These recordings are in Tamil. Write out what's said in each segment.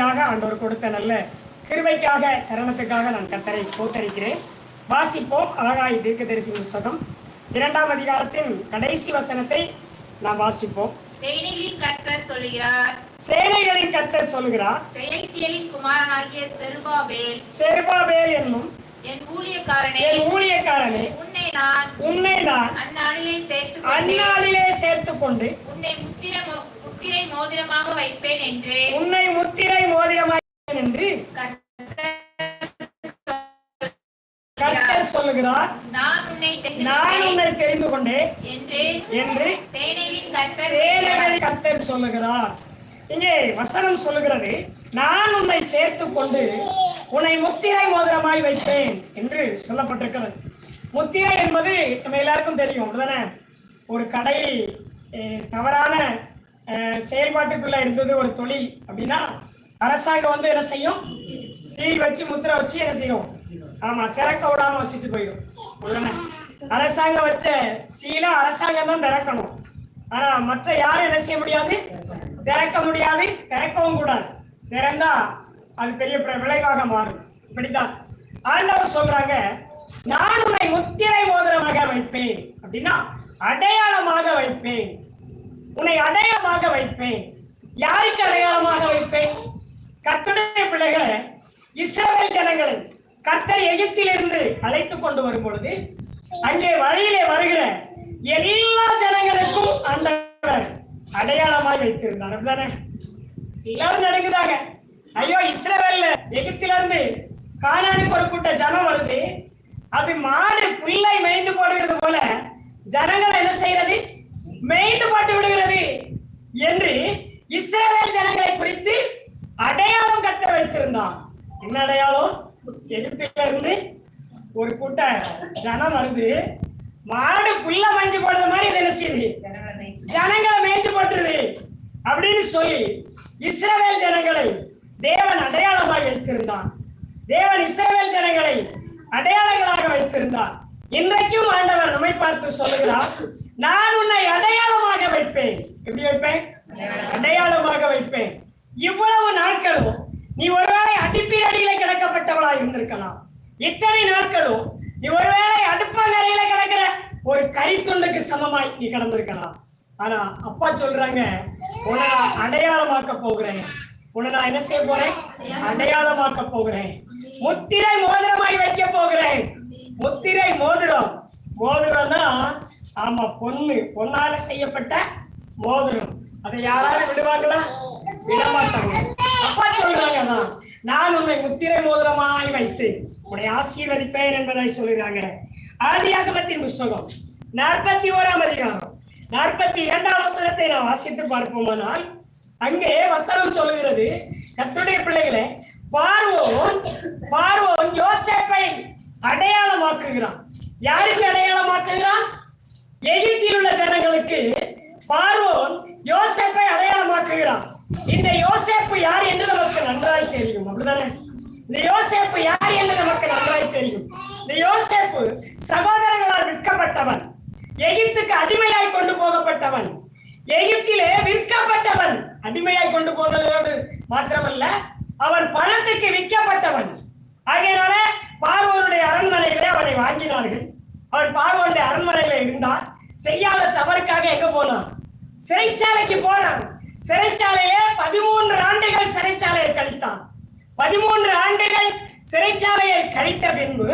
படியாக ஆண்டவர் கொடுத்த நல்ல கிருபைக்காக தருணத்துக்காக நான் கத்தரை ஸ்தோத்தரிக்கிறேன். வாசிப்போம் ஆகாய் தீர்க்கதரிசி புஸ்தகம். இரண்டாம் அதிகாரத்தின் கடைசி வசனத்தை நாம் வாசிப்போம். சேனைகளின் கர்த்தர் சொல்லுகிறார். சேனைகளின் கத்தர் சொல்கிறார் செயல்தியலின் குமாரனாகிய செருபாபேல். செருபாபேல் என்னும் என் ஊழியக்காரனே. என் ஊழியக்காரனே. உன்னை நான் உன்னை நான் அந்நாளிலே சேர்த்து கொண்டு உன்னை முத்திர முத்திரை மோதிரமாக வைப்பேன் என்று உன்னை முத்திரை மோதிரமாய் என்று கர்த்தர் சொல்லுகிறார். நான் உன்னை தெரிந்து நான் கொண்டேன் உன்னை தெரிந்து கொண்டேன் என்று என்று கர்த்தர் கர்த்தர் சொல்லுகிறார். இங்கே வசனம் சொல்லுகிறது நான் உன்னை சேர்த்து கொண்டு உன்னை முத்திரை மோதிரமாய் வைப்பேன் என்று சொல்லப்பட்டிருக்கிறது. முத்திரை என்பது நம்ம எல்லாருக்கும் தெரியும் அப்படிதானே? ஒரு கடை தவறான செயல்பாட்டுக்குள்ள இருந்தது ஒரு தொழில் அப்படின்னா அரசாங்கம் வந்து என்ன செய்யும்? சீல் வச்சு முத்திரை வச்சு என்ன செய்யும்? ஆமா திறக்க விடாம வச்சுட்டு போயிடும். அரசாங்கம் வச்ச சீலை அரசாங்கம் தான் திறக்கணும். ஆனா மற்ற யாரும் என்ன செய்ய முடியாது? திறக்க முடியாது. திறக்கவும் கூடாது. திறந்தா அது பெரிய விளைவாக மாறும். இப்படிதான் ஆண்டவர் சொல்றாங்க நான் உன்னை முத்திரை மோதிரமாக வைப்பேன். அப்படின்னா அடையாளமாக வைப்பேன். உன்னை அடையாளமாக வைப்பேன். யாருக்கு அடையாளமாக வைப்பேன்? கர்த்தருடைய பிள்ளைகளை இஸ்ரேல் ஜனங்களை கர்த்தர் எகிப்திலிருந்து அழைத்து கொண்டு வரும் பொழுது அங்கே வழியிலே வருகிற எல்லா ஜனங்களுக்கும் அந்த அடையாளமாய் வைத்திருந்தார். அப்படிதானே? எல்லாரும் நடக்குதாங்க ஐயோ இஸ்ரவேல்ல எகிப்தில இருந்து ஒரு கூட்ட ஜனம் வருது. அது மாடு புல்லை மேய்ந்து போடுகிறது போல ஜனங்கள் என்ன செய்யறது மேய்ந்து போட்டு விடுகிறது என்று இஸ்ரவேல் ஜனங்களை குறித்து அடையாளம் கத்த வைத்திருந்தான். என்ன அடையாளம்? எகிப்தில இருந்து ஒரு கூட்ட ஜனம் வந்து மாடு புல்ல மஞ்சு போடுற மாதிரி இது என்ன செய்யுது? ஜனங்களை மேய்ச்சி போட்டுருது அப்படின்னு சொல்லி இஸ்ரேல் ஜனங்களை தேவன் அடையாளமாக வைத்திருந்தான். தேவன் இஸ்ரவேல் ஜனங்களை அடையாளங்களாக வைத்திருந்தார் இன்றைக்கும் ஆண்டவர் நம்மை பார்த்து சொல்லுகிறார் நான் உன்னை அடையாளமாக வைப்பேன். எப்படி வைப்பேன்? அடையாளமாக வைப்பேன். இவ்வளவு நாட்களும் நீ ஒருவேளை அடிப்பீரடியில கிடக்கப்பட்டவளா இருந்திருக்கலாம். இத்தனை நாட்களும் நீ ஒருவேளை அடுப்பங்கரையில கிடக்கிற ஒரு கரித்துண்டுக்கு சமமாய் நீ கிடந்திருக்கலாம். ஆனா அப்பா சொல்றாங்க உன்னை நான் அடையாளமாக்க போகிறேன். உன்னை நான் என்ன செய்ய போறேன்? அடையாளமாக்க போகிறேன். முத்திரை மோதிரமாய் வைக்க போகிறேன். முத்திரை மோதிரம். மோதிரம்னா ஆமா பொண்ணு பொன்னால செய்யப்பட்ட மோதிரம். அதை யாராவது விடுவாங்களா? விட மாட்டாங்க அப்பா சொல்றாங்க தான் நான் உன்னை முத்திரை மோதிரமாய் வைத்து உன்னை ஆசீர்வதிப்பேன் என்பதை சொல்லுறாங்க ஆதியாகமத்தின் புஸ்தகம் நாற்பத்தி ஓராம் அதிகாரம். நாற்பத்தி இரண்டாம் வசனத்தை நாம் வாசித்து பார்ப்போமானால் அங்கே வசனம் சொல்லுகிறது கத்துடைய பிள்ளைகளை பார்வோன் பார்வோன் யோசேப்பை அடையாளமாக்குகிறான். யாருக்கு அடையாளமாக்குகிறான்? எகிப்தில் உள்ள ஜனங்களுக்கு பார்வோன் யோசேப்பை அடையாளமாக்குகிறான். இந்த யோசேப்பு யார் என்று நமக்கு நன்றாய் தெரியும். அப்படிதானே? இந்த யோசேப்பு யார் என்று நமக்கு நன்றாய் தெரியும். இந்த யோசேப்பு சகோதரர்களால் விற்கப்பட்டவன். எகிப்துக்கு அடிமையாய் கொண்டு போகப்பட்டவன். எகிப்திலே விற்கப்பட்டவன். அடிமையாய் கொண்டு போனதோடு மாத்திரமல்ல அவன் பணத்துக்கு விற்கப்பட்டவன். ஆகையினால பார்வோனுடைய அரண்மனையிலே அவனை வாங்கினார்கள். அவன் பார்வோனுடைய அரண்மனையில இருந்தான் செய்யாத தவறுக்காக எங்க போனான்? சிறைச்சாலைக்கு போனாங்க சிறைச்சாலையே பதிமூன்று ஆண்டுகள் சிறைச்சாலையை கழித்தான். பதிமூன்று ஆண்டுகள் சிறைச்சாலையை கழித்த பின்பு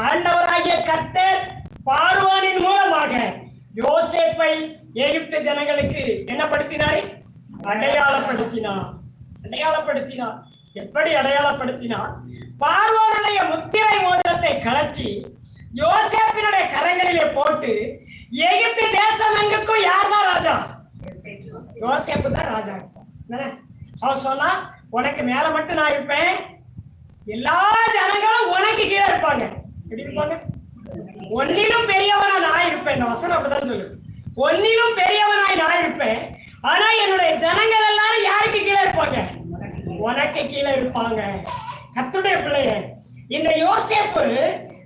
ஆண்டவராகிய கர்த்தர் பார்வானின் மூலமாக யோசேப்பை எகிப்து ஜனங்களுக்கு என்ன படுத்தினார் அடையாளப்படுத்தினார் அடையாளப்படுத்தினார் எப்படி அடையாளப்படுத்தினார் பார்வோனுடைய முத்திரை மோதிரத்தை கலற்றி யோசேப்பினுடைய கரங்களிலே போட்டு எகிப்து தேசம் எங்குக்கும் யார் தான் ராஜா? யோசேப்பு தான் ராஜா. என்ன? அவன் சொன்னா உனக்கு மேல மட்டும் நான் இருப்பேன். எல்லா ஜனங்களும் உனக்கு கீழே இருப்பாங்க. எப்படி இருப்பாங்க? ஒன்னிலும் பெரியவனா நான் இருப்பேன். இந்த வசனம் அப்படிதான் சொல்லு ஒன்னிலும் பெரியவனாய் நான் இருப்பேன். ஆனா என்னுடைய ஜனங்கள் எல்லாரும் யாருக்கு கீழே இருப்பாங்க? உனக்கு கீழே இருப்பாங்க. கத்துடைய பிள்ளைய இந்த யோசேப்பு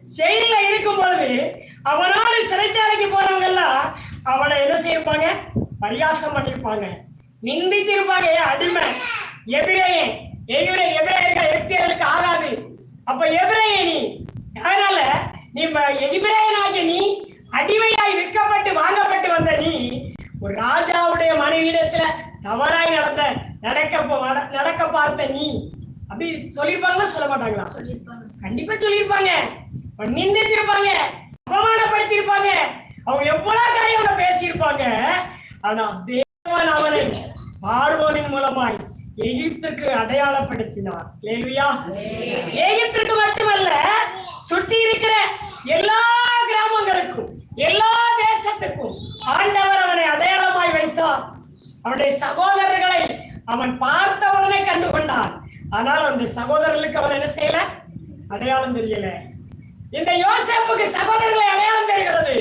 செயலில இருக்கும் பொழுது அவனோடு சிறைச்சாலைக்கு போனவங்க எல்லாம் அவனை என்ன செய்யிருப்பாங்க? பரியாசம் பண்ணியிருப்பாங்க. நிந்திச்சிருப்பாங்க அடிமை! எபிரேயன் எகிப்திய எபிரேயர்கள் எகிப்தியர்களுக்கு ஆகாது. அப்ப எபிரேய நீ அதனால நீ எபிரேயனாகிய நீ அடிமையாய் விற்கப்பட்டு வாங்கப்பட்டு வந்த நீ ஒரு ராஜாவுடைய மனைவியிடத்துல தவறாய் நடந்த நடக்க நடக்க பார்த்த நீ. அப்படி சொல்லியிருப்பாங்களா? சொல்ல மாட்டாங்களா கண்டிப்பா சொல்லியிருப்பாங்க. நிந்திச்சிருப்பாங்க அவமானப்படுத்தியிருப்பாங்க அவங்க எவ்வளவு காரியங்களை பேசியிருப்பாங்க. ஆனா தேவன் அவனை பார்வோனின் மூலமாய் எகிப்துக்கு அடையாளப்படுத்தினார். கேள்வியா எகிப்துக்கு மட்டுமல்ல சுற்றி இருக்கிற எல்லா கிராமங்களுக்கும் எல்லா தேசத்துக்கும் ஆண்டவர் அவனை அடையாளமாய் வைத்தார். அவனுடைய சகோதரர்களை அவன் பார்த்தவனே கண்டு கொண்டான் ஆனால் அவனுடைய சகோதரர்களுக்கு அவன் என்ன செய்யல? அடையாளம் தெரியல. இந்த யோசேப்புக்கு சகோதரர்களை அடையாளம் தெரிகிறது.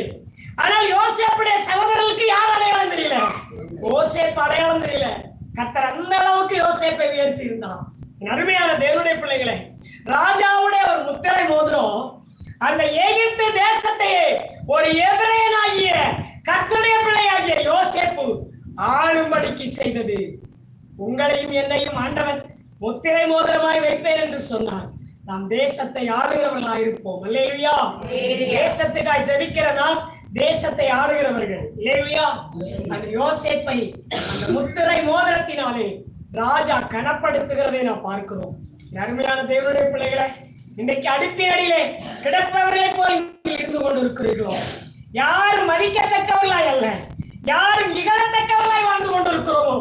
ஆனால் யோசேப்புடைய சகோதரர்களுக்கு யார் அடையாளம் தெரியல? யோசேப்பு அடையாளம் தெரியல. கத்தர் அந்த அளவுக்கு யோசேப்பை உயர்த்தி இருந்தான் அருமையான தேவனுடைய பிள்ளைகளே ராஜாவுடைய ஒரு முத்திரை மோதிரம் அந்த எகிப்து தேசத்தையே ஒரு எபிரேயனாகிய கத்தருடைய பிள்ளையாகிய யோசேப்பு ஆளும்படிக்கு செய்தது. உங்களையும் என்னையும் ஆண்டவன் முத்திரை மோதிரமாய் வைப்பேன் என்று சொன்னார். நாம் தேசத்தை ஆளுகிறவர்களா இருப்போம் இல்லையா தேசத்துக்காய் ஜெபிக்கிற நாம் தேசத்தை ஆளுகிறவர்கள். இல்லையா அந்த யோசேப்பை அந்த முத்திரை மோதிரத்தினாலே ராஜா கனப்படுத்துகிறதை நாம் பார்க்கிறோம். அருமையான தேவனுடைய பிள்ளைகளை இன்னைக்கு அடுப்பினடியிலே கிடப்பவர்களை போல் நீங்கள் இருந்து கொண்டிருக்கிறீர்களோ? யாரும் மதிக்கத்தக்கவர்களாய் அல்ல? யாரும் இகழத்தக்கவர்களாய் வாழ்ந்து கொண்டிருக்கிறோமோ?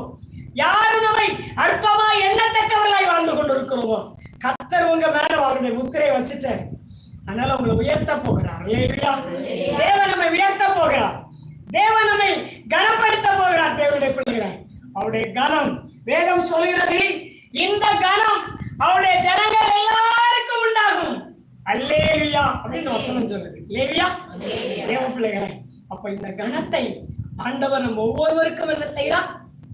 யாரும் நம்மை அற்பமாய் எண்ணத்தக்கவர்களாய் வாழ்ந்து கொண்டிருக்கிறோமோ? கத்தர் உங்க மேல அவருடைய முத்திரை வச்சுட்டாரு. அதனால உங்களை உயர்த்த போகிறார். தேவன் நம்மை உயர்த்த போகிறார். தேவன் நம்மை கனப்படுத்த போகிறார். தேவனுடைய பிள்ளைகளை அவருடைய கனம் வேதம் சொல்கிறது இந்த கனம் அவருடைய ஜனங்கள் எல்லாருக்கும் உண்டாகும். அல்லேலியா அப்படின்னு வசனம் சொல்லுது. இல்லையா தேவ பிள்ளைகளை அப்ப இந்த கனத்தை ஆண்டவர் நம்ம ஒவ்வொருவருக்கும் என்ன செய்யறா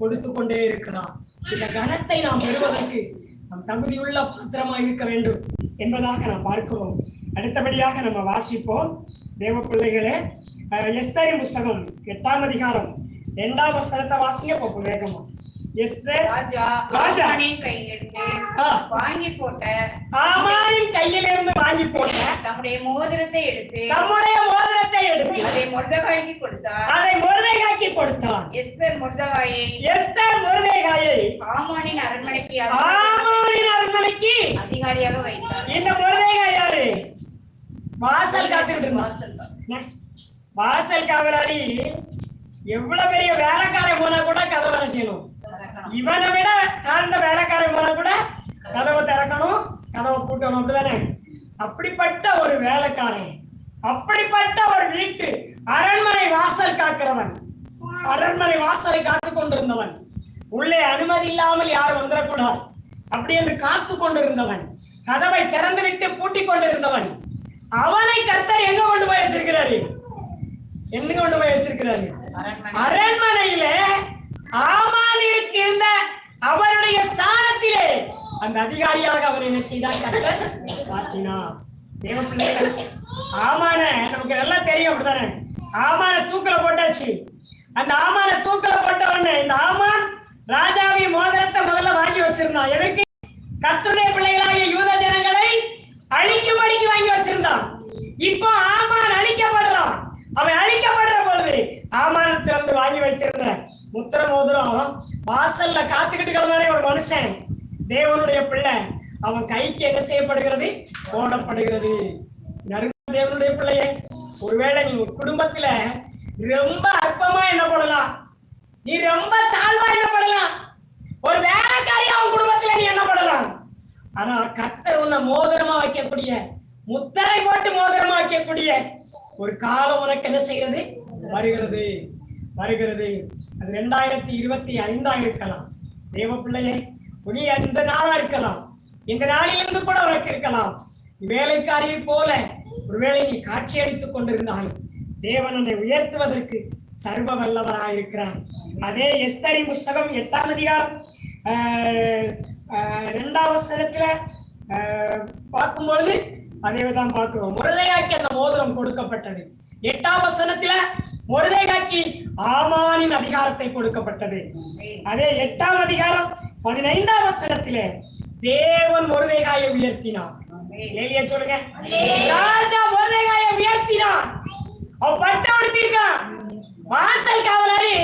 கொடுத்து கொண்டே இருக்கிறார். இந்த கனத்தை நாம் பெறுவதற்கு நாம் தகுதியுள்ள பாத்திரமா இருக்க வேண்டும் என்பதாக நாம் பார்க்கிறோம். அடுத்தபடியாக நம்ம வாசிப்போம். தேவ பிள்ளைகளே எஸ்தரி புஸ்தகம் எட்டாம் அதிகாரம். இரண்டாம் வசனத்தை வாசிங்க பார்ப்போம் வேகமா வாங்கி போட்ட ஆமானின் கையிலிருந்து வாங்கி போட்ட தம்முடைய மோதிரத்தை எடுத்து தம்முடைய மோதிரத்தை எடுத்து அதை முருதகாய்க்கு கொடுத்தார். அதை முருதைகாக்கி கொடுத்தான் எஸ்தர் முருதகாயை எஸ்தர் முருதைகாயை ஆமானின் அரண்மனைக்கு ஆமானின் அரண்மனைக்கு அதிகாரியாக வைத்தார். இந்த முருதைகாய் யாரு? வாசல் காத்துக்கிட்டு இருந்தான் என்ன? வாசல் காவலாளி எவ்வளவு பெரிய வேலைக்காரன் போனா கூட கதவை என்ன செய்யணும். இவனை விட தாழ்ந்த வேலைக்காரன் போனா கூட கதவை திறக்கணும் கதவை பூட்டணும் அப்படிதானே? அப்படிப்பட்ட ஒரு வேலைக்காரன் அப்படிப்பட்ட ஒரு வீட்டு அரண்மனை வாசல் காக்கிறவன் அரண்மனை வாசலை காத்து கொண்டிருந்தவன். உள்ளே அனுமதி இல்லாமல் யாரும் வந்துடக்கூடாது. அப்படி என்று காத்து கொண்டிருந்தவன் கதவை திறந்து விட்டு பூட்டி கொண்டிருந்தவன். அவனை கர்த்தர் எங்க கொண்டு போய் வச்சிருக்கிறாரு? எங்க கொண்டு போய் வச்சிருக்கிறாரு? அரண்மனையில ஆமானிற்கு இருந்த அவருடைய ஸ்தானத்திலே. அந்த அதிகாரியாக அவர் என்ன செய்தார் கத்தர் மாற்றினார் தேவ பிள்ளைகள் ஆமான நமக்கு நல்லா தெரியும் அப்படிதானே ஆமான தூக்கல போட்டாச்சு. அந்த ஆமான தூக்கல போட்ட உடனே இந்த ஆமான் ராஜாவின் மோதிரத்தை முதல்ல வாங்கி வச்சிருந்தான். எதற்கு கர்த்தருடைய பிள்ளைகளாகிய யூத ஜனங்களை அழிக்கும்படிக்கு வாங்கி வச்சிருந்தான் இப்போ ஆமான் அழிக்கப்படுறான் அவன் அழிக்கப்படுற பொழுது ஆமானத்திலிருந்து வாங்கி வைத்திருந்த உத்தரம் மோதிரம் வாசல்ல காத்துக்கிட்டு கிடந்தானே ஒரு மனுஷன். தேவனுடைய பிள்ளை. அவன் கைக்கு என்ன செய்யப்படுகிறது? போடப்படுகிறது. நறுமண தேவனுடைய பிள்ளையே ஒருவேளை நீ உன் குடும்பத்துல ரொம்ப அற்பமா என்ன பண்ணலாம்? நீ ரொம்ப தாழ்வா என்ன பண்ணலாம்? ஒரு வேலைக்காரி அவன் குடும்பத்துல நீ என்ன பண்ணலாம்? ஆனா கத்தர் உன்னை மோதிரமா வைக்கக்கூடிய முத்தரை போட்டு மோதிரமா வைக்கக்கூடிய ஒரு காலம் உனக்கு என்ன செய்கிறது? வருகிறது. வருகிறது. அது ரெண்டாயிரத்தி இருபத்தி ஐந்தா இருக்கலாம் தேவ பிள்ளையை நீ அந்த நாளா இருக்கலாம். இந்த நாளிலிருந்து கூட உனக்கு இருக்கலாம். வேலைக்காரியை போல ஒருவேளை நீ காட்சியளித்துக் கொண்டிருந்தாலும் தேவன் உன்னை உயர்த்துவதற்கு சர்வ வல்லவராயிருக்கிறார் அதே எஸ்தரி புஸ்தகம் எட்டாம் அதிகாரம் ஆஹ், ஆஹ், வசனத்துல பார்க்கும்பொழுது அதே தான் பார்க்கிறோம். முருதையாக்கி அந்த மோதிரம் கொடுக்கப்பட்டது. எட்டாம் வசனத்துல முருதையாக்கி ஆமானின் அதிகாரத்தை கொடுக்கப்பட்டது. அதே எட்டாம் அதிகாரம் பதினைந்தாம் வசனத்திலே தேவன் மொருதேகாயை உயர்த்தினார். ஏலியா சொல்லுங்க. ராஜா மொருதேகாயை உயர்த்தினார். அவ பட்டு உடுத்திருக்கான் வாசல் காவலாரி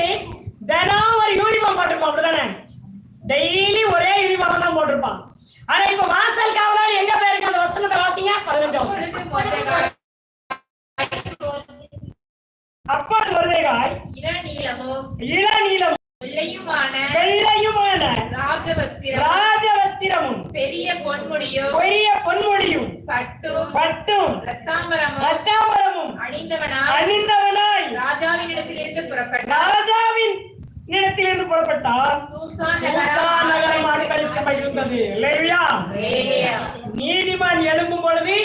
தினம் ஒரு யூனிஃபார்ம் போட்டிருப்பான் அப்படிதானே? டெய்லி ஒரே யூனிஃபார்ம் தான் போட்டிருப்பான். ஆனா இப்ப வாசல் காவலாரி எங்க போயிருக்கு அந்த வசனத்தை வாசிங்க. பதினஞ்சு வருஷம் அப்பொழுது மொருதேகாய் இளநீலமும் இளநீலம். வெள்ளையுமான. வெள்ளையுமான. ராஜவஸ்திரம். ராஜவஸ்திரமும். பெரிய பொன்முடியும். பெரிய பொன்முடியும். பட்டும். பட்டும். ரத்தாம்பரமும் ரத்தாம்பரமும் அணிந்தவனாய். அணிந்தவனாய். ராஜாவினிடத்திலிருந்து புறப்பட்டார் ராஜாவின் இடத்திலிருந்து புறப்பட்டார் சூசா நகரம் இல்லையா நீதிமான் எழும்பும் பொழுது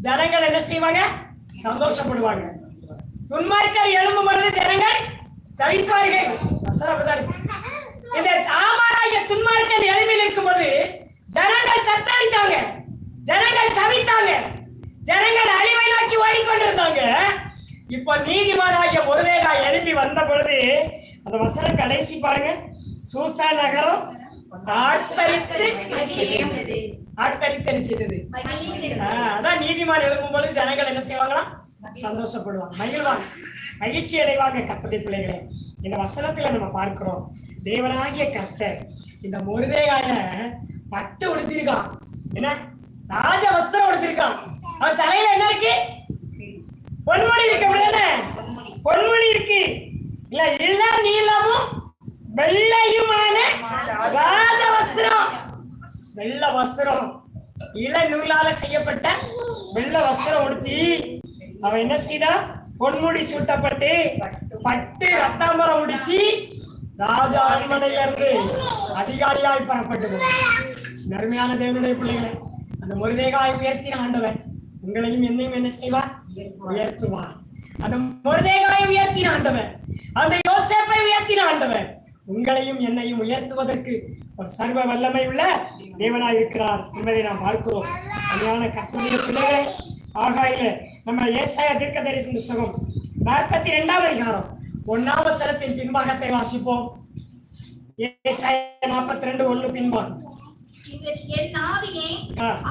ஜனங்கள் என்ன செய்வாங்க? சந்தோஷப்படுவாங்க. துன்மார்க்கர் எழும்பும் பொழுது ஜனங்கள் தவிப்பார்கள். இந்த ஆமாராய துன்மார்க்கர் எழுப்பி நிற்கும் பொழுது ஜனங்கள் தத்தளித்தாங்க. ஜனங்கள் தவித்தாங்க. ஜனங்கள் அழிவை நோக்கி ஓடிக்கொண்டிருந்தாங்க. இப்போ நீதிமானாகிய முருதேகா எழுப்பி வந்த பொழுது அந்த வசனம் கடைசி பாருங்க. சூசா நகரம் ஆட்பரித்து ஆட்பரித்து செய்தது ஆஹ், அதான் நீதிமான் எழுப்பும் பொழுது ஜனங்கள் என்ன செய்வாங்களாம்? சந்தோஷப்படுவாங்க. மகிழ்வாங்க. மகிழ்ச்சி அடைவாங்க கத்தடி பிள்ளைகளே. இந்த வசனத்துல நம்ம பார்க்கிறோம் தேவனாகிய கர்த்தர் இந்த முருதேகாய பட்டு உடுத்திருக்கான் என்ன? ராஜ வஸ்திரம் உடுத்திருக்கான் அவன் தலையில என்ன இருக்கு? பொன்மணி இருக்கு. அப்படிதானே பொன்மணி இருக்கு. இல்ல இல்ல நீளமும் வெள்ளையுமான ராஜ வஸ்திரம். வெள்ள வஸ்திரம். இள நூலால செய்யப்பட்ட வெள்ள வஸ்திரம் உடுத்தி அவன் என்ன செய்தா? பொன்முடி சூட்டப்பட்டு பட்டு ரத்தாம்பரம் உடுத்தி ராஜா அரண்மனையில இருந்து அதிகாரியாய் பெறப்பட்டது நெருமையான தேவனுடைய பிள்ளைகளை அந்த முருதேகாய் உயர்த்தின ஆண்டவன் உங்களையும் என்னையும் என்ன செய்வார் உயர்த்துவார் அந்த முருதேகாய் உயர்த்தின ஆண்டவன் அந்த யோசேப்பை உயர்த்தின ஆண்டவன் உங்களையும் என்னையும் உயர்த்துவதற்கு ஒரு சர்வ வல்லமை உள்ள தேவனாய் இருக்கிறார் என்பதை நாம் பார்க்கிறோம். அருமையான கத்துடைய பிள்ளைகளை ஆகாயில நம்ம ஏசாய தீர்க்க தரிசன புஸ்தகம் நாற்பத்தி இரண்டாம் அதிகாரம் ஒன்னாம் வசனத்தின் பின்பாகத்தை வாசிப்போம். ஏசாய நாற்பத்தி ரெண்டு ஒண்ணு பின்பாகம். என் ஆவியை.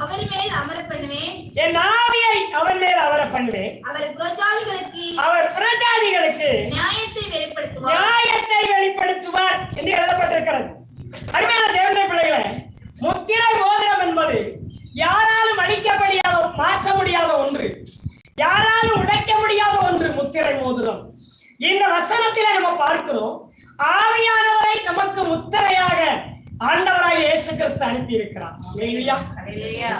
அவர் மேல் அமர பண்ணுவேன். என் ஆவியை அவன் மேல் அவர பண்ணுவேன். அவர் பிரஜாதிகளுக்கு அவர் பிரஜாதிகளுக்கு நியாயத்தை வெளிப்படுத்துவார் நியாயத்தை வெளிப்படுத்துவார் என்று எழுதப்பட்டிருக்கிறது அருமையான தேவனுடைய பிள்ளைகளே முத்திரை மோதிரம் என்பது யாராலும் அழிக்க முடியாத மாற்ற முடியாத ஒன்று யாராலும் உடைக்க முடியாத ஒன்று முத்திரை மோதிரம் இந்த வசனத்திலே நம்ம பார்க்கிறோம் ஆவியானவரை நமக்கு முத்திரையாக ஆண்டவராய் இயேசு கிறிஸ்து அனுப்பி இருக்கிறார்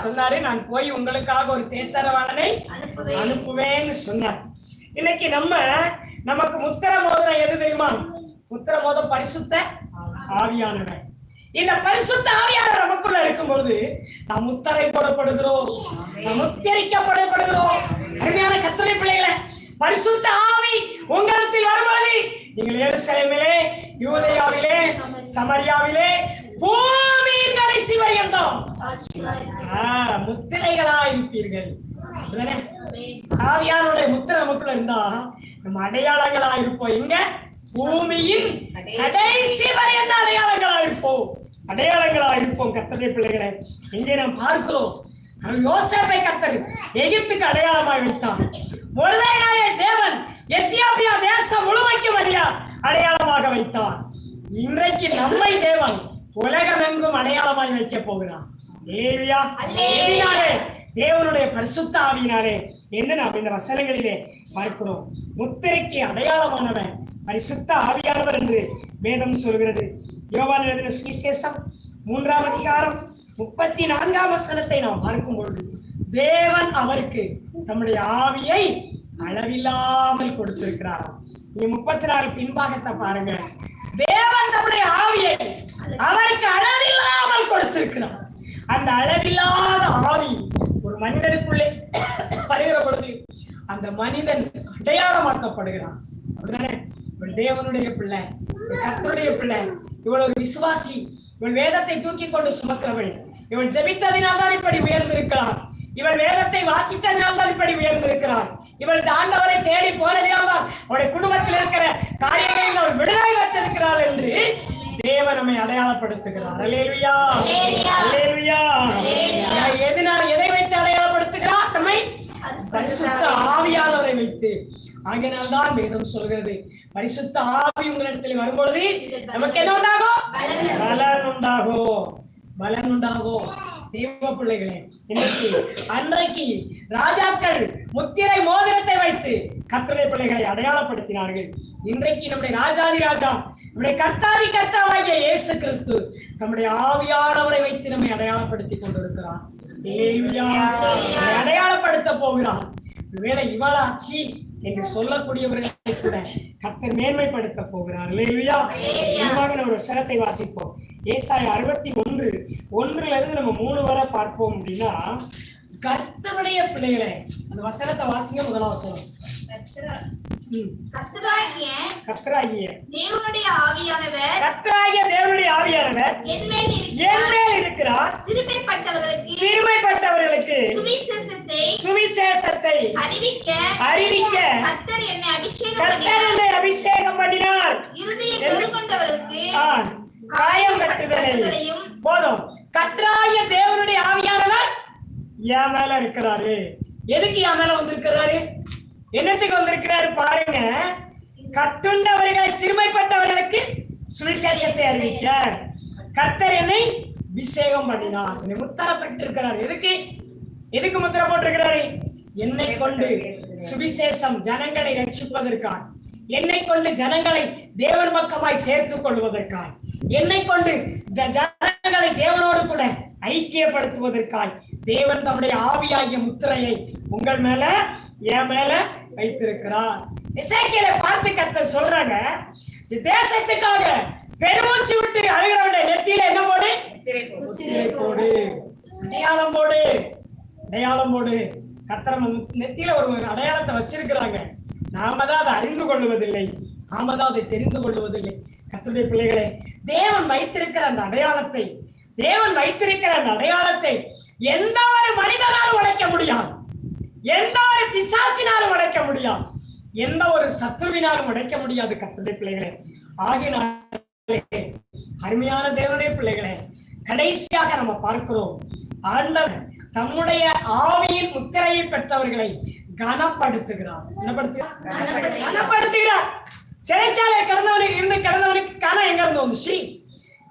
சொன்னாரு நான் போய் உங்களுக்காக ஒரு தேச்சரவாளனை அனுப்புவேன். அனுப்புவேன்னு சொன்னார். இன்னைக்கு நம்ம நமக்கு முத்திர மோதிரம் எது தெரியுமா? முத்திர மோதிரம் பரிசுத்த ஆவியானவர். இந்த பரிசுத்த ஆவியானவர் நமக்குள்ள இருக்கும் பொழுது நாம் முத்தரை போடப்படுகிறோம். நாம் முத்திரிக்கப்படுகிறோம் அருமையான கத்துரை பிள்ளைகளை பரிசுத்த ஆவி உங்களிடத்தில் வரும்போது நீங்கள் எருசலேமிலே யூதேயாவிலே சமரியாவிலே பூமியின் கடைசி வரையந்தோம் ஆ, முத்திரைகளா இருப்பீர்கள்? ஆவியானுடைய முத்திரை நமக்குள்ள இருந்தா நம்ம அடையாளங்களா இருப்போம் எங்க? பூமியின் கடைசி வரை அந்த அடையாளங்களா இருப்போம் அடையாளங்களா இருப்போம் கத்தருடைய பிள்ளைகளை. இங்கே நாம் பார்க்கிறோம். யோசேப்பை கத்தர் எகிப்துக்கு அடையாளமாய் வைத்தான் முருதையாய தேவன் எத்தியோப்பியா தேசம் முழுமைக்கும் அடியா அடையாளமாக வைத்தார். இன்றைக்கு நம்மை தேவன் உலகமெங்கும் அடையாளமாய் வைக்க போகிறார்? தேவனுடைய பரிசுத்த ஆவியினாலே என்று நாம் இந்த வசனங்களிலே பார்க்கிறோம்? முத்திரைக்கு அடையாளமானவர் பரிசுத்த ஆவியானவர் என்று வேதம் சொல்கிறது. யோவான் எழுதின சுவிசேஷம் மூன்றாம் அதிகாரம் முப்பத்தி நான்காம் வசனத்தை நாம் பார்க்கும் பொழுது தேவன் அவருக்கு நம்முடைய ஆவியை அளவில்லாமல் கொடுத்திருக்கிறாராம். நீங்க முப்பத்தி நாலு பின்பாகத்தை பாருங்க தேவன் நம்முடைய ஆவியை அவருக்கு அளவில்லாமல் கொடுத்திருக்கிறார் அந்த அளவில்லாத ஆவி ஒரு மனிதனுக்குள்ளே வருகிற பொழுது அந்த மனிதன் அடையாளமாக்கப்படுகிறான். அப்படிதானே? இவள் தேவனுடைய பிள்ளை கத்தருடைய பிள்ளை இவள் ஒரு விசுவாசி இவள் வேதத்தை தூக்கி கொண்டு சுமக்கிறவள் இவள் ஜபித்ததினால் தான் இப்படி உயர்ந்திருக்கிறார் இவள் வேதத்தை வாசித்ததினால் தான் இப்படி உயர்ந்திருக்கிறார் இவள் தாண்டவரை தேடி போனதினால் தான் அவளுடைய குடும்பத்தில் இருக்கிற காரியங்களை அவள் விடுதலை வைத்திருக்கிறாள் என்று தேவன் நம்மை அடையாளப்படுத்துகிறார். அல்லேலூயா. அல்லேலூயா. எதனால் எதை வைத்து அடையாளப்படுத்துகிறார்? நம்மை பரிசுத்த ஆவியானவரை வைத்து. ஆகையினால் தான் வேதம் சொல்கிறது. பரிசுத்த ஆவி உங்களிடத்தில் வரும்பொழுது நமக்கு என்ன உண்டாகும்? பலன் உண்டாகும். பலன் உண்டாகும். தேவ பிள்ளைகளே இன்னைக்கு அன்றைக்கு ராஜாக்கள் முத்திரை மோதிரத்தை வைத்து கர்த்தருடைய பிள்ளைகளை அடையாளப்படுத்தினார்கள். இன்றைக்கு நம்முடைய ராஜாதி ராஜா நம்முடைய கர்த்தாதி கர்த்தாவாகிய இயேசு கிறிஸ்து நம்முடைய ஆவியானவரை வைத்து நம்மை அடையாளப்படுத்திக் கொண்டிருக்கிறார். அடையாளப்படுத்த போகிறார். ஒருவேளை இவளாச்சி என்று சொல்லக்கூடியவர்களை கூட கர்த்தர் மேன்மைப்படுத்த போகிறார். இல்லையா இதுவாக நம்ம ஒரு சிரத்தை வாசிப்போம். ஏசாய அறுபத்தி ஒன்று ஒன்றுல இருந்து நம்ம மூணு வரை பார்ப்போம் அப்படின்னா கர்த்தருடைய பிள்ளைகளை அந்த வசனத்தை வாசிங்க முதலாவது வசனம். கர்த்தராகிய கர்த்தராகிய தேவனுடைய ஆவியானவர் கர்த்தராகிய தேவனுடைய ஆவியானவர் என்மேல் என் இருக்கிறார். சிறுமைப்பட்டவர்களுக்கு சிறுமைப்பட்டவர்களுக்கு சுவிசேஷத்தை சுவிசேஷத்தை அறிவிக்க அறிவிக்க கர்த்தர் என்னை அபிஷேகம் கர்த்தர் பண்ணினார். என்னை அபிஷேகம் பண்ணினார். இருதயம் பெருங்கொண்டவர்களுக்கு காயம் கட்டுதலை கட்டுதலையும் போதும். கத்ராய தேவனுடைய ஆவியானவர் என் மேல இருக்கிறாரு. எதுக்கு என் மேல வந்திருக்கிறாரு? என்னத்துக்கு வந்திருக்கிறாரு பாருங்க. கட்டுண்டவர்களை சிறுமைப்பட்டவர்களுக்கு சுவிசேஷத்தை அறிவிக்க கர்த்தர் என்னை அபிஷேகம் பண்ணினார். என்னை முத்தரப்பட்டிருக்கிறார். எதுக்கு? எதுக்கு முத்திர போட்டிருக்கிறாரு? என்னை கொண்டு சுவிசேஷம் ஜனங்களை ரட்சிப்பதற்காக. என்னை கொண்டு ஜனங்களை தேவன் பக்கமாய் சேர்த்துக் கொள்வதற்காய் என்னை கொண்டு இந்த ஜனங்களை தேவனோடு கூட ஐக்கியப்படுத்துவதற்காய் தேவன் தம்முடைய ஆவியாகிய முத்திரையை உங்கள் மேல என் மேல வைத்திருக்கிறார். இசைக்கியலை பார்த்து கத்த சொல்றாங்க தேசத்துக்காக பெருமூச்சு விட்டு அழுகிறவனுடைய நெத்தியில என்ன போடு? போடு. அடையாளம் போடு. அடையாளம் போடு. கத்திரம் நெத்தியில ஒரு அடையாளத்தை வச்சிருக்கிறாங்க. நாம தான் அதை அறிந்து கொள்வதில்லை நாம தான் அதை தெரிந்து கொள்வதில்லை கத்துடைய பிள்ளைகளே தேவன் வைத்திருக்கிற அந்த அடையாளத்தை தேவன் வைத்திருக்கிற அந்த அடையாளத்தை எந்த ஒரு மனிதனாலும் உடைக்க முடியாது. எந்த ஒரு பிசாசினாலும் உடைக்க முடியாது. எந்த ஒரு சத்துருவினாலும் உடைக்க முடியாது கத்துடைய பிள்ளைகளே. ஆகினாலே அருமையான தேவனுடைய பிள்ளைகளே கடைசியாக நம்ம பார்க்கிறோம் ஆண்டவர் தம்முடைய ஆவியின் முத்திரையை பெற்றவர்களை கனப்படுத்துகிறார். கனப்படுத்துகிறார்? சிறைச்சாலை கிடந்தவனுக்கு இருந்து கிடந்தவனுக்கு கனம் எங்க இருந்து வந்துச்சு?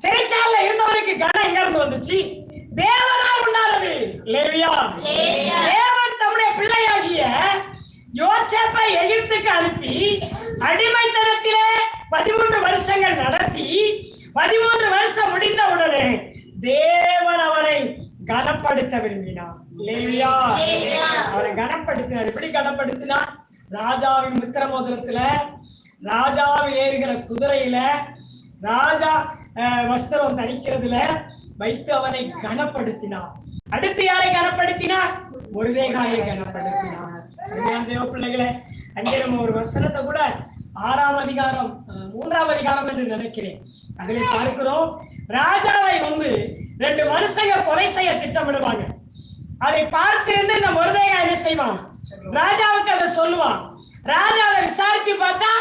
சிறைச்சாலையில இருந்தவனுக்கு கனம் எங்க இருந்து வந்துச்சு? தேவனால் உண்டானது. லேவியா. தம்முடைய பிள்ளையாகிய யோசேப்பை எகிப்துக்கு அனுப்பி அடிமைத்தனத்திலே பதிமூன்று வருஷங்கள் நடத்தி பதிமூன்று வருஷம் முடிந்த உடனே தேவன் அவனை கனப்படுத்த விரும்பினார். அவனை கனப்படுத்தினார். எப்படி கனப்படுத்தினார்? ராஜாவின் மித்திரமோதிரத்துல ராஜாவை ஏறுகிற குதிரையில ராஜா அஹ், வஸ்திரம் தரிக்கிறதுல வைத்து அவனை கனப்படுத்தினார். அடுத்து யாரை கனப்படுத்தினார்? முருதேகாயை கனப்படுத்தினார். அருமையான தேவ பிள்ளைகளே அங்கே நம்ம ஒரு வசனத்தை கூட ஆறாம் அதிகாரம் மூன்றாம் அதிகாரம் என்று நினைக்கிறேன். அதில் பார்க்கிறோம் ராஜாவை வந்து ரெண்டு மனுஷங்க கொலை செய்ய திட்டமிடுவாங்க. அதை பார்த்திருந்து இந்த முருதேகா என்ன செய்வான்? ராஜாவுக்கு அதை சொல்லுவான். ராஜா அதை விசாரிச்சு பார்த்தா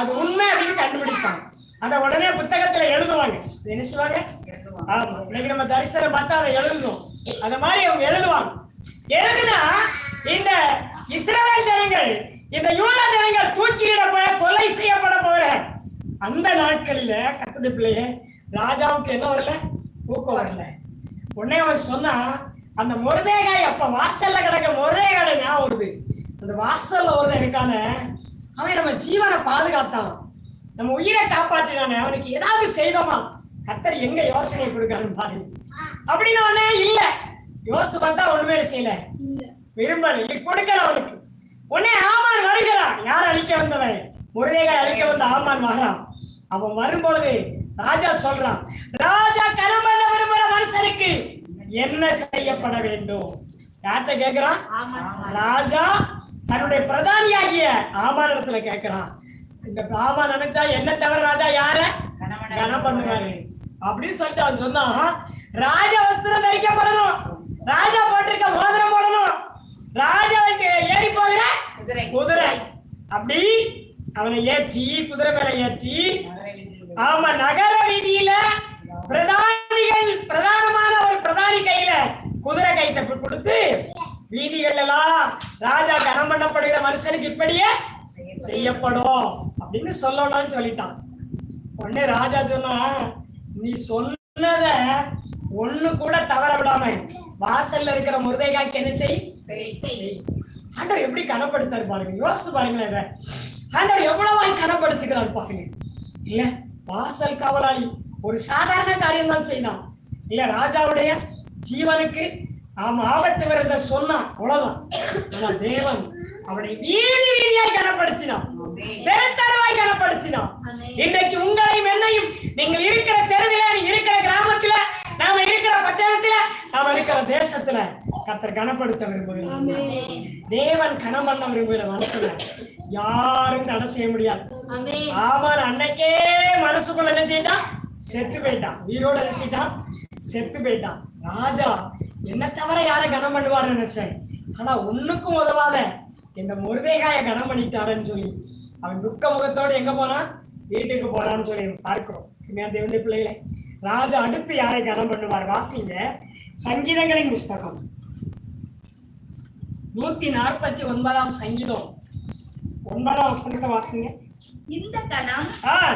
அது உண்மை அப்படின்னு கண்டுபிடிப்பான். அதை உடனே புத்தகத்துல எழுதுவாங்க. என்ன செய்வாங்க? ஆமா பிள்ளைங்க நம்ம தரிசனம் பார்த்தா அதை எழுதுவோம். அந்த மாதிரி அவங்க எழுதுவாங்க. எழுதுனா இந்த இஸ்ரவேல் ஜனங்கள் இந்த யூத ஜனங்கள் தூக்கிலிடப்பட கொலை செய்யப்பட போகிற அந்த நாட்களில் கத்தது பிள்ளைய ராஜாவுக்கு என்ன வரல? தூக்கம் வரல. உடனே அவன் சொன்னா அந்த முருதேகாய் அப்ப வாசல்ல கிடக்க முருதேகாய் ஞாபகம் வருது. அந்த வாசல்ல வருது எனக்கான அவன் நம்ம ஜீவனை பாதுகாத்தான். நம்ம உயிரை காப்பாற்றினானே அவனுக்கு ஏதாவது செய்தோமா? கத்தர் எங்க யோசனை கொடுக்காருன்னு பாருங்க. அப்படின்னு அவனே இல்லை. யோசித்து பார்த்தா ஒண்ணுமே செய்யல. விரும்பல. இது கொடுக்கல அவனுக்கு. உடனே ஆமான் வருகிறான். யார் அழிக்க வந்தவன்? முருகேகாய் அழிக்க வந்த ஆமான் வரான். அவன் வரும்பொழுது ராஜா சொல்றான் ராஜா கனம் பண்ண விரும்புற மனுஷனுக்கு என்ன செய்யப்பட வேண்டும்? யார்கிட்ட கேக்குறான்? ராஜா தன்னுடைய பிரதானியாகிய ஆமான் இடத்துல கேக்குறான். இந்த ஆமா நினைச்சா என்ன தவிர ராஜா யார? கனம் பண்ணுவாரு. அப்படின்னு சொல்லிட்டு அவன் சொன்னான் ராஜ வஸ்திரம் தரிக்கப்படணும். ராஜா போட்டிருக்க மோதிரம் போடணும். ராஜாவுக்கு ஏறி போகிற குதிரை. குதிரை. அப்படி அவனை ஏற்றி குதிரை மேல ஏற்றி ஆமா நகர வீதியில பிரதானிகள் பிரதானமான ஒரு பிரதானி கையில குதிரை கைத்த கொடுத்து வீதிகள் எல்லாம் ராஜா கனம் பண்ணப்படுகிற மனுஷனுக்கு இப்படியே செய்யப்படும் அப்படின்னு சொல்லணும்னு சொல்லிட்டான். உடனே ராஜா சொன்னா நீ சொன்னத ஒண்ணு கூட தவற விடாம வாசல்ல இருக்கிற முருதைகாய்க்கு என்ன செய் ஆண்டவர் எப்படி கனப்படுத்தாரு பாருங்க. யோசித்து பாருங்களேன் ஆண்டவர் எவ்வளவாய் கனப்படுத்துகிறார் பாருங்க. இல்ல வாசல் காவலாளி ஒரு சாதாரண காரியம் தான் செய்தான். இல்ல ராஜாவுடைய ஜீவனுக்கு ஆமா ஆபத்து வருத சொன்னான். அவ்வளவுதான். ஆனா தேவன் அவனை வீதி வீதியாய் கனப்படுத்தினான். தெருத்தருவாய் கனப்படுத்தினான். இன்றைக்கு உங்களையும் என்னையும் நீங்கள் இருக்கிற தெருவில இருக்கிற கிராமத்துல நாம இருக்கிற பட்டணத்துல நாம இருக்கிற தேசத்துல கத்தர் கனப்படுத்த விரும்புகிறார் தேவன் கனம் பண்ண விரும்புகிற மனசுல யாரும் தடை செய்ய முடியாது. ஆமென். அன்னைக்கே மனசுக்குள்ள என்ன செய்யிட்டான் செத்து போயிட்டான். உயிரோட என்ன செய்யிட்டான் செத்து போயிட்டான். ராஜா என்ன தவிர யாரை கனம் பண்ணுவார்னு நினைச்சேன். ஆனா ஒண்ணுக்கும் உதவாத இந்த முருதேகாய கனம் பண்ணிட்டாருன்னு சொல்லி அவன் துக்க முகத்தோடு எங்க போனான் வீட்டுக்கு போனான்னு சொல்லி பார்க்கிறோம். தேவனுடைய பிள்ளைகளே ராஜா அடுத்து யாரை கனம் பண்ணுவார் வாசிங்க. சங்கீதங்களின் புஸ்தகம். நூத்தி நாற்பத்தி ஒன்பதாம் சங்கீதம். ஒன்பதாம் வசனத்தை வாசிங்க. இந்த கணம்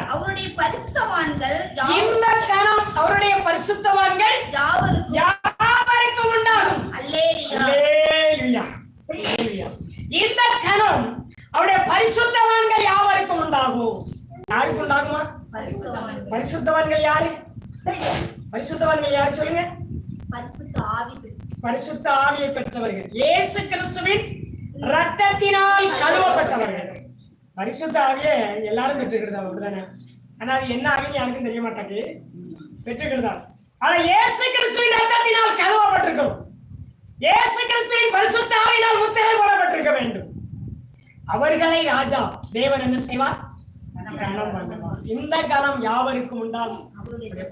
அவருடைய பரிசுத்தவான்கள் இந்த கணம் அவருடைய பரிசுத்தவான்கள் யாவருக்கும் உண்டாகும். அல்லேலியா. அல்லேலூயா. அல்லேலூயா. இந்த கணம் அவருடைய பரிசுத்தவான்கள் யாவருக்கும் உண்டாகும். யாருக்கு உண்டாகுமா? பரிசுத்தவான்கள். பரிசுத்தவான்கள் யாரு? பரிசுத்தவான்கள் யாரு சொல்லுங்க? பரிசுத்த ஆவி பரிசுத்த ஆவியை பெற்றவர்கள். இயேசு கிறிஸ்துவின் ரத்தத்தினால் கழுவப்பட்டவர்கள். பரிசுத்த ஆவியை எல்லாரும் பெற்றுக்கிட்டு அப்படிதானே? ஆனா அது என்ன ஆவின்னு யாருக்கும் தெரிய மாட்டாங்க பெற்றுக்கிட்டு ஆனா இயேசு கிறிஸ்துவின் ரத்தத்தினால் கழுவப்பட்டிருக்கும். இயேசு கிறிஸ்துவின் பரிசுத்த ஆவியினால் முத்திரை போடப்பட்டிருக்க வேண்டும். அவர்களை ராஜா தேவன் என்ன செய்வார்? கனம் பண்ணுவார். இந்த கனம் யாவருக்கும் உண்டாகும்.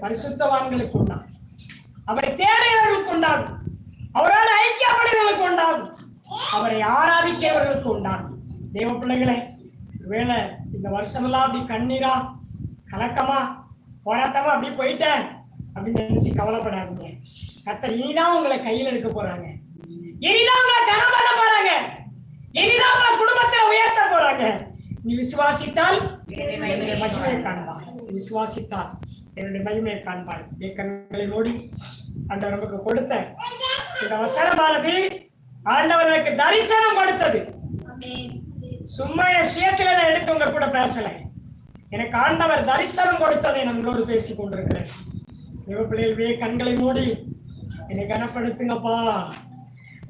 பரிசுத்தவான்களுக்கு உண்டாகும். அவரை தேடுகிறவர்களுக்கு உண்டாகும். அவரோடு ஐக்கியப்படுகிறவர்களுக்கு உண்டாகும். அவரை ஆராதிக்கிறவர்களுக்கு உண்டாகும். தேவ பிள்ளைகளே ஒருவேளை இந்த வருஷமெல்லாம் அப்படி கண்ணீரா கலக்கமா போராட்டமா அப்படி போயிட்டேன் அப்படின்னு நினைச்சு கவலைப்படாதீங்க. கத்தர் இனிதான் உங்களை கையில் எடுக்க போறாங்க. இனிதான் உங்களை கனம் பண்ண போறாங்க. இனிதான் உங்களை குடும்பத்தை உயர்த்த போறாங்க. நீ விசுவாசித்தால் என்னுடைய மகிமையை நீ விசுவாசித்தால். என்னுடைய மகிமையை காண்பார். என் கண்களை மூடி ஆண்டவர் நமக்கு கொடுத்த இந்த வசனமானது ஆண்டவர் எனக்கு தரிசனம் கொடுத்தது. சும்மா என் சுயத்துல நான் எடுத்து உங்க கூட பேசல. எனக்கு ஆண்டவர் தரிசனம் கொடுத்ததை உங்களோடு பேசிக் கொண்டிருக்கிறேன். தேவ பிள்ளைகளுடைய கண்களை மூடி என்னை கனப்படுத்துங்கப்பா.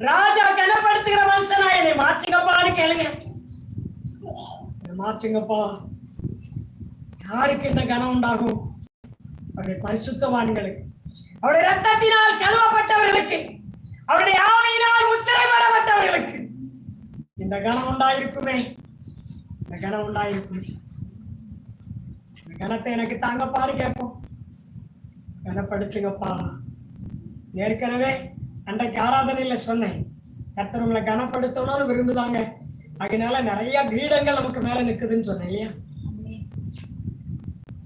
ராஜா கனப்படுத்துகிற மனுஷனா என்னை மாற்றுங்கப்பான்னு கேளுங்க. மாற்றுங்கப்பா. யாருக்கு இந்த கனம் உண்டாகும்? அவருடைய பரிசுத்தவான்களுக்கு அவருடைய ரத்தத்தினால் கழுவப்பட்டவர்களுக்கு அவருடைய ஆவியினால் முத்திரைப்படப்பட்டவர்களுக்கு இந்த கனம் உண்டாயிருக்குமே. இந்த கனம் உண்டாயிருக்குமே. இந்த கனத்தை எனக்கு தாங்க பாரு கேட்போம். கனப்படுத்துங்கப்பா. ஏற்கனவே அன்றைக்கு ஆராதனையில சொன்னேன் கர்த்தர் உங்களை கனப்படுத்தணும்னு விரும்புதாங்க. அதனால நிறைய கிரீடங்கள் நமக்கு மேல நிக்குதுன்னு சொன்னேன் இல்லையா?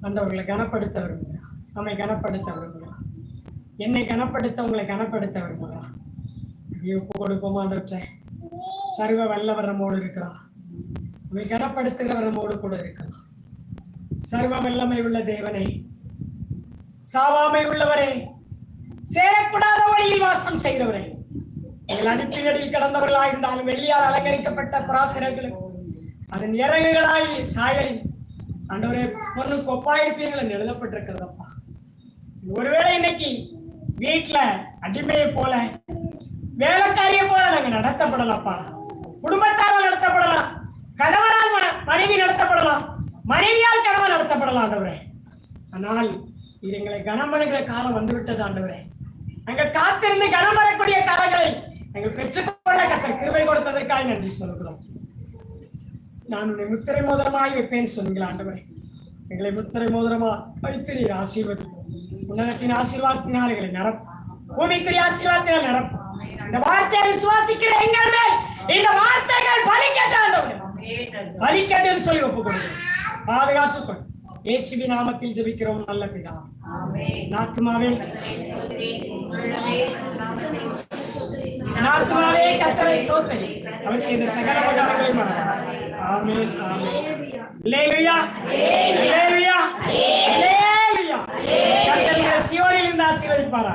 ஆண்டவர்களை கனப்படுத்த விரும்புகிறார் நம்மை கனப்படுத்த விரும்புகிறார் என்னை கனப்படுத்த உங்களை கனப்படுத்த விரும்புகிறார் அப்படியே ஒப்பு கொடுப்போமான்றற்ற சர்வ வல்லவர் நம்மோடு இருக்கிறார் உங்களை கனப்படுத்துகிறவர் நம்மோடு கூட இருக்கிறார் சர்வ வல்லமை உள்ள தேவனை சாவாமை உள்ளவரே சேரக்கூடாத வழியில் வாசம் செய்கிறவரே. நீங்கள் அனுப்பினடில் கடந்தவர்களாய் இருந்தாலும் வெள்ளியால் அலங்கரிக்கப்பட்ட பராசரர்களும் அதன் இறகுகளாய் சாயலின் அன்றவரே பொண்ணு கொப்பாயிருப்பீர்கள் என்று எழுதப்பட்டிருக்கிறதப்பா. ஒருவேளை இன்னைக்கு வீட்டுல அடிமையை போல வேலைக்காரிய போல நாங்க நடத்தப்படலாம்ப்பா. குடும்பத்தாரால் நடத்தப்படலாம். கணவரால் மனைவி நடத்தப்படலாம். மனைவியால் கணவன் நடத்தப்படலாம் ஆண்டவரே. ஆனால் இது எங்களை கனம் பண்ணுகிற காலம் வந்துவிட்டது ஆண்டவரே. நாங்கள் காத்திருந்து கனம் வரக்கூடிய காலங்களை நாங்கள் பெற்றுக்கொள்ள கத்தர் கிருபை கொடுத்ததற்காக நன்றி சொல்கிறோம். நான் உன்னை முத்திரை மோதிரமாய் வைப்பேன்னு சொன்னீங்களா ஆண்டவரே. எங்களை முத்திரை மோதிரமா வைத்து நீர் ஆசீர்வதி உன்னதத்தின் ஆசீர்வாதத்தினால் எங்களை நிரப்பும். பூமிக்குரிய ஆசீர்வாதத்தினால் நிரப்பும். இந்த வார்த்தையை விசுவாசிக்கிற எங்கள் மேல் இந்த வார்த்தைகள் பலிக்கட்ட ஆண்டவரே. பலிக்கட்டு சொல்லி ஒப்பு கொடுக்கிறேன் பாதுகாத்துக்கொள். இயேசுவின் நாமத்தில் ஜெபிக்கிறோம். நல்ல பிதா. நாத்துமாவே நாத்துமாவே கத்தரை ஸ்தோத்திரி. அவர் செய்த சகல உபகாரங்களை மறவார் ஆமென் ஆமென். அல்லேலூயா அல்லேலூயா அல்லேலூயா கர்த்தர் உங்களை சியோனில் இருந்து ஆசீர்வதிப்பாரா